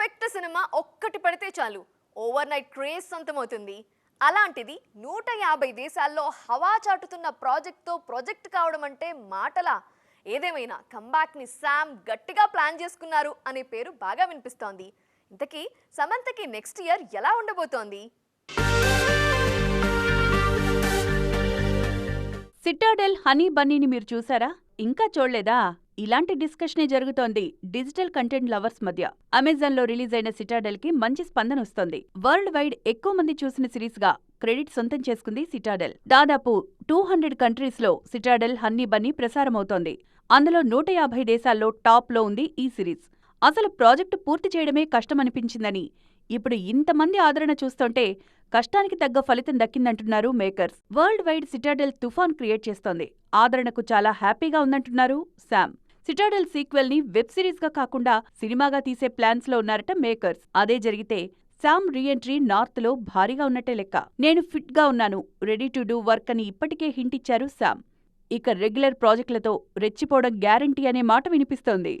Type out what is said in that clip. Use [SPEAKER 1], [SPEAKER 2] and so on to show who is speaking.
[SPEAKER 1] Perfect cinema ఒక్కటి పడితే చాలు. ఓవర్ నైట్ క్రేజ్ సొంతమవుతుంది. అలాంటిది నూట యాభై దేశాల్లో హవా చాటుతున్న ప్రాజెక్ట్తో ప్రాజెక్ట్ కావడం అంటే మాటలా? ఏదేమైనా కంబ్యాక్ని శామ్ గట్టిగా ప్లాన్ చేసుకున్నారు అనే పేరు బాగా వినిపిస్తోంది. ఇంతకీ సమంతకి నెక్స్ట్ ఇయర్ ఎలా ఉండబోతోంది?
[SPEAKER 2] సిటాడెల్ హనీ బన్నీని మీరు చూసారా? ఇంకా చూడలేదా? ఇలాంటి డిస్కషనే జరుగుతోంది డిజిటల్ కంటెంట్ లవర్స్ మధ్య. అమెజాన్లో రిలీజ్ అయిన సిటాడెల్కి మంచి స్పందన వస్తోంది. వరల్డ్ వైడ్ ఎక్కువ మంది చూసిన సిరీస్గా క్రెడిట్ సొంతం చేసుకుంది సిటాడెల్. దాదాపు టూ హండ్రెడ్ కంట్రీస్లో సిటాడెల్ హన్నీ బన్నీ ప్రసారమవుతోంది. అందులో నూట యాభై దేశాల్లో టాప్లో ఉంది ఈ సిరీస్. అసలు ప్రాజెక్టు పూర్తి చేయడమే కష్టమనిపించిందని. ఇప్పుడు ఇంతమంది ఆదరణ చూస్తుంటే కష్టానికి తగ్గ ఫలితం దక్కిందంటున్నారు మేకర్స్. వరల్డ్ వైడ్ సిటాడెల్ తుఫాన్ క్రియేట్ చేస్తోంది. ఆదరణకు చాలా హ్యాపీగా ఉందంటున్నారు శామ్. సిటాడెల్ సీక్వెల్ని వెబ్ సిరీస్గా కాకుండా సినిమాగా తీసే ప్లాన్స్లో ఉన్నారట మేకర్స్. అదే జరిగితే శామ్ రీఎంట్రీ నార్త్లో భారీగా ఉన్నట్టే లెక్క. నేను ఫిట్గా ఉన్నాను. రెడీ టు డూ వర్క్ అని ఇప్పటికే హింట్ ఇచ్చారు శామ్. ఇక రెగ్యులర్ ప్రాజెక్టులతో రెచ్చిపోవడం గ్యారంటీ అనే మాట వినిపిస్తోంది.